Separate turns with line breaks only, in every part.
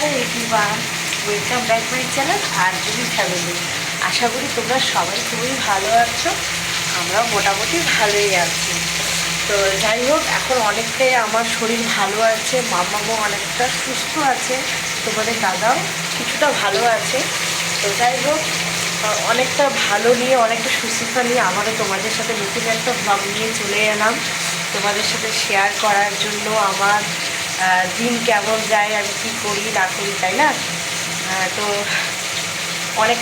Hello everyone welcome back my channel আর যদি family আশা করি তোমরা সবাই খুবই ভালো আছো, আমরাও মোটামুটি ভালোই আছি। তো যাই হোক, এখন অনেকটাই আমার শরীর ভালো আছে মামাও অনেকটা সুস্থ আছে, তোমাদের দাদাও কিছুটা ভালো আছে। তো যাই হোক অনেকটা ভালো নিয়ে, অনেকটা সুস্থতা নিয়ে আমারও তোমাদের সাথে নতুন একটা ব্লগ নিয়ে চলে এলাম। তোমাদের সাথে শেয়ার করার জন্য আমার দিন কেমন যায়, আমি কী করি, না করি, তাই না? তো অনেক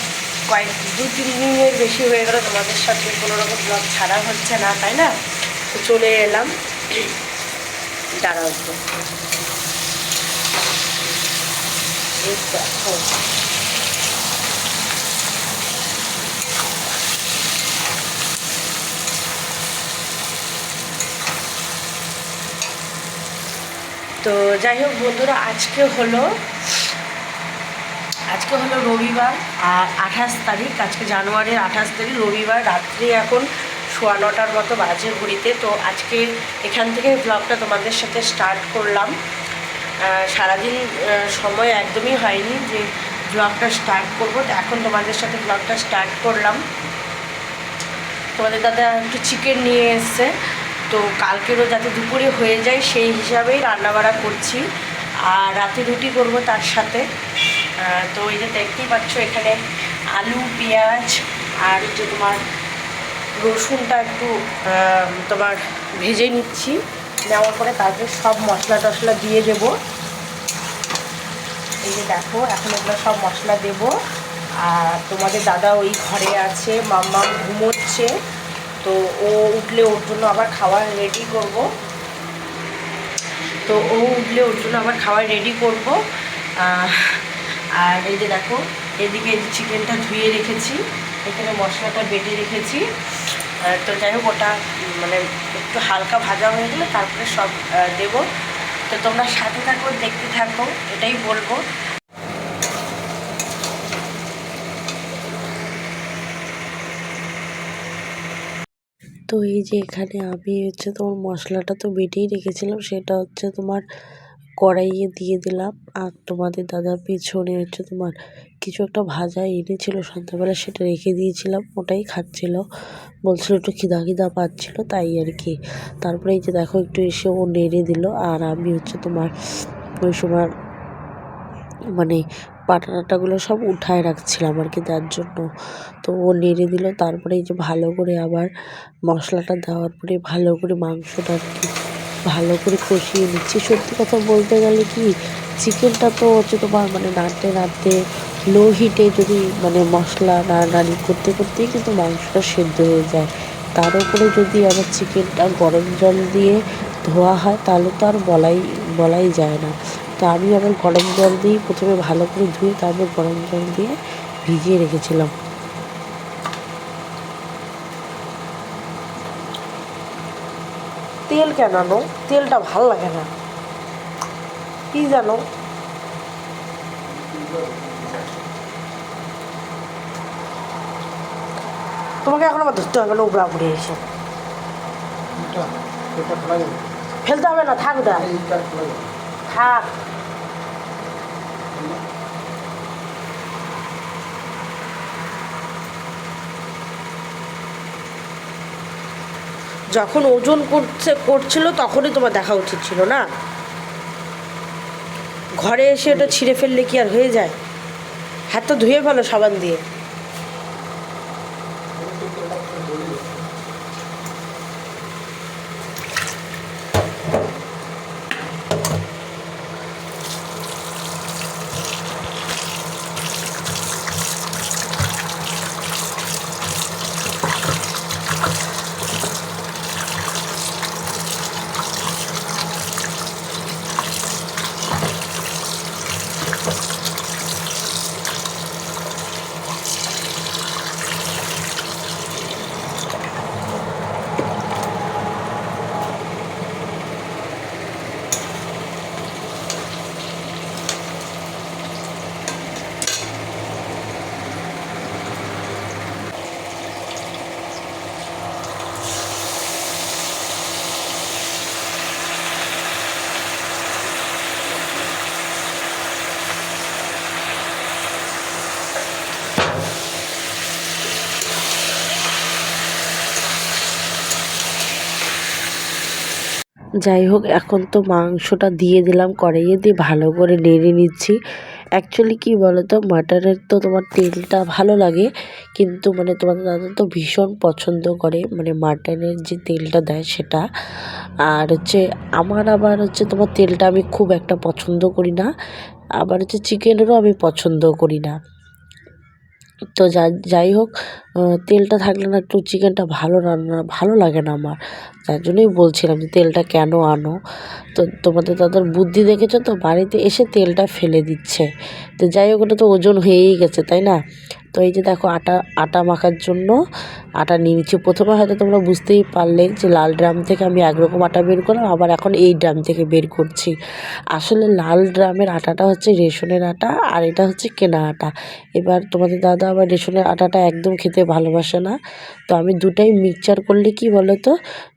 কয়েক দু তিন দিনের বেশি হয়ে গেলো তোমাদের সাথে, কোনো রকম ব্লগ ছাড়া হচ্ছে না, তাই না? তো চলে এলাম। দাঁড়াও দেখো। তো যাই হোক বন্ধুরা, আজকে হলো আজকে হলো রবিবার, আর আঠাশ তারিখ, আজকে জানুয়ারির আঠাশ তারিখ, রবিবার রাত্রি এখন সোয়া নটার মতো বাজে ঘড়িতে। তো আজকে এখান থেকে ব্লগটা তোমাদের সাথে স্টার্ট করলাম। সারাদিন সময় একদমই হয়নি যে ব্লগটা স্টার্ট করব এখন তোমাদের সাথে ব্লগটা স্টার্ট করলাম। তোমাদের দাদা একটু চিকেন নিয়ে এসছে। তো কালকেরও যাতে দুপুরে হয়ে যায় সেই হিসাবেই রান্নাবাড়া করছি। আর রাতে রুটি করব তার সাথে। তো এই যে দেখতেই পাচ্ছ এখানে আলু, পেঁয়াজ আর যে তোমার রসুনটা একটু তোমার ভেজে নিচ্ছি। নেওয়ার পরে তারপরে সব মশলা টশলা দিয়ে দেবো। এই যে দেখো, এখন এগুলো সব মশলা দেব। আর তোমাদের দাদা ওই ঘরে আছে মাম্মা ঘুমোচ্ছে। তো ও উঠলে ওর জন্য আবার খাবার রেডি করব। তো ও উঠলে ওর জন্য আবার খাবার রেডি করব। আর এই যে দেখো, এদিকে চিকেনটা ধুয়ে রেখেছি, এখানে মশলাটা বেটে রেখেছি। তো যাই হোক, ওটা মানে একটু হালকা ভাজা হয়ে গেলে তারপরে সব দেবো। তো তোমরা সাথে থাকো, দেখতে থাকো, এটাই বলব।
তো এই যে এখানে আমি হচ্ছে তোমার মশলাটা তো বেটেই রেখেছিলাম, সেটা হচ্ছে তোমার কড়াইয়ে দিয়ে দিলাম। আর তোমাদের দাদার পিছনে হচ্ছে তোমার কিছু একটা ভাজা এনেছিল, সন্ধ্যাবেলা সেটা রেখে দিয়েছিলাম, ওটাই খাচ্ছিল। বলছিল একটু খিদা খিদা পাচ্ছিল, তাই আর কি। তারপরে এই যে দেখো, একটু এসে ও নেড়ে দিল, আর আমি হচ্ছে তোমার ওই সময় মানে পাটাটাগুলো সব উঠায় রাখছিলাম আর কি তার জন্য। তো ও নেড়ে দিল, তারপরে এই যে ভালো করে আবার মশলাটা দেওয়ার পরে ভালো করে মাংসটা আর কি ভালো করে কষিয়ে নিচ্ছি। সত্যি কথা বলতে গেলে কি, চিকেনটা তো হচ্ছে তোমার মানে নাড়তে নাড়তে লো হিটে যদি মানে মশলা নাড়ানাড়ি করতে করতেই কিন্তু মাংসটা সেদ্ধ হয়ে যায়। তার উপরে যদি আবার চিকেনটা গরম জল দিয়ে ধোয়া হয় তাহলে তো আর বলাই বলাই যায় না। তো আমি আবার গরম জল দিয়ে প্রথমে ভালো করে ধুয়ে তারপর গরম জল দিয়ে ভিজিয়ে রেখেছিলাম।
তেল কেন আনো? তেলটা ভালো লাগে না। কি জানো? তোমাকে এখন আবার ধরতে হবে না উবড়া উবড়ে এসে। ফেলতে হবে না থাক থাক। যখন ওজন করছে, করছিল, তখনই তোমার দেখা উচিত ছিল না? ঘরে এসে ওটা ছিঁড়ে ফেললে কি আর হয়ে যায়? হাত তো ধুয়ে ফেলো সাবান দিয়ে।
যাই হোক এখন তো মাংসটা দিয়ে দিলাম, কড়াইয়ে দিয়ে ভালো করে নেড়ে নিচ্ছি। অ্যাকচুয়ালি কী বলো তো মাটনের তো তোমার তেলটা ভালো লাগে, কিন্তু মানে তোমাদের দাদা তো ভীষণ পছন্দ করে মানে মাটনের যে তেলটা দেয় সেটা। আর হচ্ছে আমার আবার হচ্ছে তোমার তেলটা আমি খুব একটা পছন্দ করি না, আবার হচ্ছে চিকেনেরও আমি পছন্দ করি না। তো যাই হোক তেলটা থাকলে না একটু চিকেনটা ভালো রান্না, ভালো লাগে না আমার। তার জন্যই বলছিলাম যে তেলটা কেন আনো? তো তোমাদের তাদের বুদ্ধি দেখেছ তো? বাড়িতে এসে তেলটা ফেলে দিচ্ছে। তো যাই হোক, ওটা তো ওজন হয়েই গেছে, তাই না? তো এই যে দেখো আটা আটা মাখার জন্য আটা নিয়ে নিচ্ছি। প্রথমে হয়তো তোমরা বুঝতেই পারলে যে লাল ড্রাম থেকে আমি একরকম আটা বের করলাম, আবার এখন এই ড্রাম থেকে বের করছি। আসলে লাল ড্রামের আটাটা হচ্ছে রেশনের আটা আর এটা হচ্ছে কেনা আটা। এবার তোমাদের দাদা আবার রেশনের আটাটা একদম খেতে ভালোবাসে না। তো আমি দুটাই মিক্সচার করলে কি বলো তো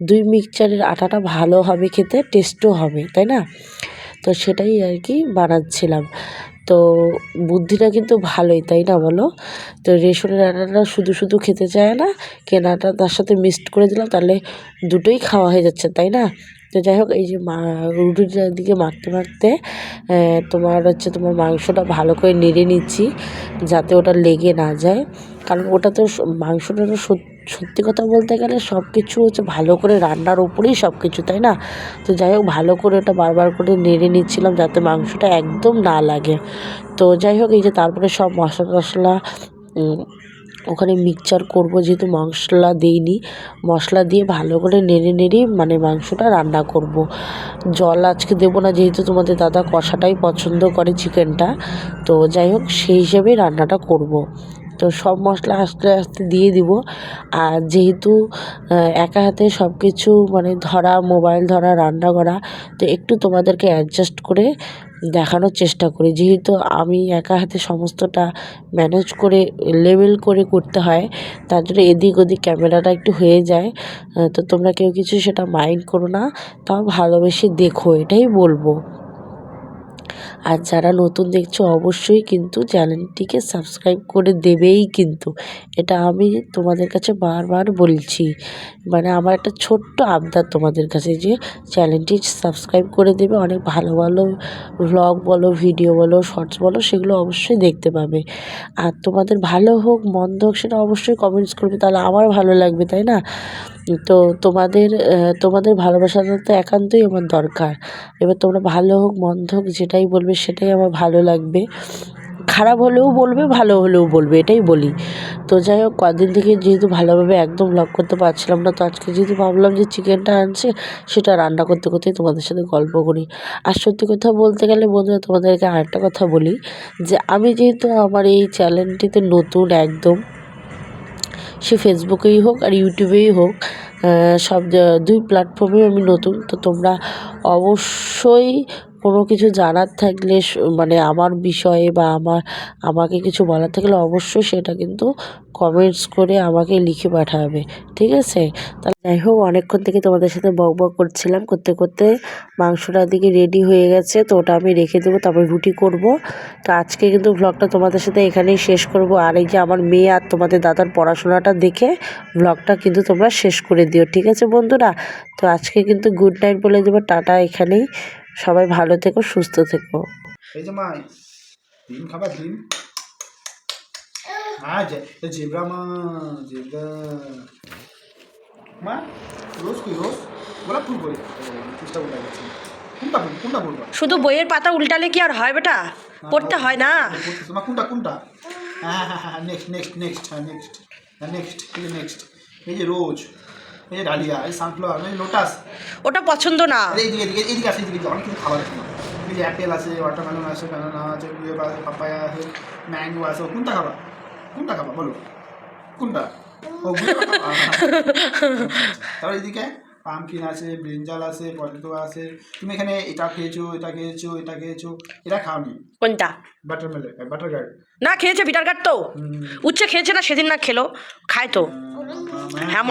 দুই মিক্সচারের আটাটা ভালো হবে খেতে, টেস্টও হবে, তাই না? তো সেটাই আর কি বানাচ্ছিলাম। তো বুদ্ধিটা কিন্তু ভালোই, তাই না বলো? তো রেশনের রান্নাটা শুধু শুধু খেতে চায় না, কেনাটা তার সাথে মিক্সড করে দিলাম, তাহলে দুটোই খাওয়া হয়ে যাচ্ছে, তাই না? তো যাই হোক, এই যে রুটিটার দিকে মাখতে মাখতে তোমার হচ্ছে তোমার মাংসটা ভালো করে নেড়ে নিচ্ছি, যাতে ওটা লেগে না যায়। কারণ ওটা তো মাংসটা তো সত- সত্যি কথা বলতে গেলে সব কিছু হচ্ছে ভালো করে রান্নার ওপরেই সব কিছু তাই না? তো যাই হোক, ভালো করে ওটা বারবার করে নেড়ে নিচ্ছিলাম যাতে মাংসটা একদম না লাগে। তো যাই হোক, এই যে তারপরে সব মশলা টশলা ওখানে মিক্সচার করব, যেহেতু মশলা দিইনি। মশলা দিয়ে ভালো করে নেড়ে নেড়ে মানে মাংসটা রান্না করব। জল আজকে দেবো না, যেহেতু তোমাদের দাদা কষাটাই পছন্দ করে চিকেনটা তো যাই হোক, সেই হিসেবেই রান্নাটা করব। তো সব মশলা আস্তে আস্তে দিয়ে দিব। আর যেহেতু একা হাতে সব কিছু মানে ধরা মোবাইল ধরা, রান্না করা, তো একটু তোমাদেরকে অ্যাডজাস্ট করে দেখানোর চেষ্টা করি। যেহেতু আমি একা হাতে সমস্তটা ম্যানেজ করে লেভেল করে করতে হয়, তার জন্য এদিক ওদিক ক্যামেরাটা একটু হয়ে যায়। তো তোমরা কেউ কিছু সেটা মাইন্ড করো না, তাও ভালোবেসে দেখো, এটাই বলব। আর যারা নতুন দেখছ, অবশ্যই কিন্তু চ্যানেলটিকে সাবস্ক্রাইব করে দেবেই কিন্তু। এটা আমি তোমাদের কাছে বারবার বলছি। মানে আমার একটা ছোট্ট আবদার তোমাদের কাছে যে, চ্যানেলটি সাবস্ক্রাইব করে দেবে। অনেক ভালো ভালো ভ্লগ বলো ভিডিও বলো শর্টস বলো, সেগুলো অবশ্যই দেখতে পাবে। আর তোমাদের ভালো হোক, মন্দ হোক, সেটা অবশ্যই কমেন্টস করবে। তাহলে আমার ভালো লাগবে, তাই না? তো তোমাদের তোমাদের ভালোবাসাটা তো একান্তই আমার দরকার। এবার তোমরা ভালো হোক, মন্দ হোক, যেটাই বলবে সেটাই আমার ভালো লাগবে। খারাপ হলেও বলবে, ভালো হলেও বলবে, এটাই বলি। তো যাই হোক, কদিন থেকে যেহেতু ভালোভাবে একদম ব্লগ করতে পারছিলাম না, তো আজকে যেহেতু ভাবলাম যে চিকেনটা আনছে, সেটা রান্না করতে করতেই তোমাদের সাথে গল্প করি। আর সত্যি কথা বলতে গেলে বন্ধুরা, তোমাদেরকে আরেকটা কথা বলি, যে আমি যেহেতু আমার এই চ্যানেলটিতে নতুন একদম সে ফেসবুকেই হোক আর ইউটিউবেই হোক সব দুই প্ল্যাটফর্মে আমি নতুন। তো তোমরা অবশ্যই কোনো কিছু জানার থাকলে মানে আমার বিষয়ে বা আমার, আমাকে কিছু বলার থাকলে অবশ্যই সেটা কিন্তু কমেন্টস করে আমাকে লিখে পাঠাবে, ঠিক আছে? তাহলে যাই হোক, অনেকক্ষণ থেকে তোমাদের সাথে বক বক করছিলাম, করতে করতে মাংসটা দিকে রেডি হয়ে গেছে, তো ওটা আমি রেখে দেবো, তারপরে রুটি করব। তো আজকে কিন্তু ব্লগটা তোমাদের সাথে এখানেই শেষ করব। আর এই যে আমার মেয়ে আর তোমাদের দাদার পড়াশোনাটা দেখে ব্লগটা কিন্তু তোমরা শেষ করে দিও, ঠিক আছে বন্ধুরা? তো আজকে কিন্তু গুড নাইট বলে দেবো, টাটা এখানেই। সবাই ভালো থেকো সুস্থ থেকো।
এই যে মাই ডিম খাবার ডিম? এ জেব্রা মা জেব্রা। মা রোজ কি রোজ? গোলাপ ফুল কই চেষ্টা করে গেছে কোনটা কোনটা বলবা?
শুধু বইয়ের পাতা উল্টালে কি আর হয় বেটা? পড়তে হয় না।
মা কোনটা কোনটা? হ্যাঁ হ্যাঁ হ্যাঁ নেক্সট নেক্সট নেক্সট হ্যাঁ নেক্সট হ্যাঁ নেক্সট নেক্সট এই যে রোজ। এই ডালিয়া এই সানফ্লাওয়ার এই লোটাস
ওটা পছন্দ না।
এইদিকে এদিকে এদিকে আছে এদিকে অনেক কিছু খাবার আছে। এই যে অ্যাপেল আছে ওয়াটারমেলন আছে ব্যানানা আছে ইয়ে আছে পাপায়া আছে ম্যাঙ্গো আছে। কোনটা খাবা? কোনটা খাবা? বলো। কোনটা? ও? তারপর এদিকে? পামকিন আছে ব্রিঞ্জাল আছে পটেটো আছে। তুমি এখানে এটা খেয়েছো এটা খেয়েছো এটা খেয়েছো এটা খাওনি?
কোনটা?
বাটার মেলে বাটার গার্ড
না খেয়েছে বিটার গার্ড তো। উচ্ছে খেয়েছে না সেদিন না খেলো খায় তো। হ্যাঁ।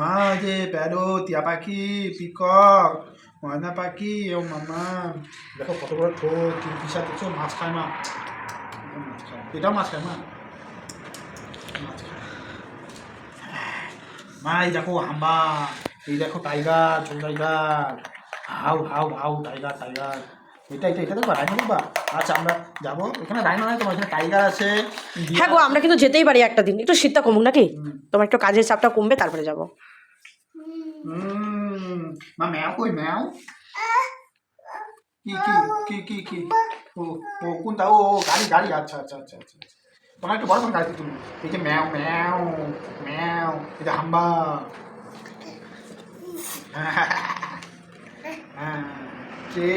মা যে প্যারো টিয়া পাখি পিকক ময়না পাখি ও মামা। দেখো কত বড় ঠোঁট পিসা দেখছ মাছ খায় খায়। এটাও মাছ খায় মা মাছ খায়। মা এই দেখো হাম্বা এই দেখো টাইগার ছোট tiger how how how tiger tiger এটা এটা এটা দেখবা রাইনো দেখবা? আচ্ছা আমরা যাব। এখানে রাইনো নাই তোমার এখানে টাইগার আছে।
হ্যাঁ গো আমরা কিন্তু যেতেই পারি একটা দিন। একটু শীতটা কমুক নাকি? তোমার একটু কাজের চাপটা কমবে তারপরে যাব।
হুম। মা ম্যাও কই ম্যাও? কি কি কি কি কি? ও ও কোনটা? ও ও, গাড়ি গাড়ি। আচ্ছা আচ্ছা আচ্ছা আচ্ছা। তোমার একটু বড় করে গাড়িতে তুমি এই যে ম্যাও ম্যাও ম্যাও এই যে হাম্বা হ্যাঁ কে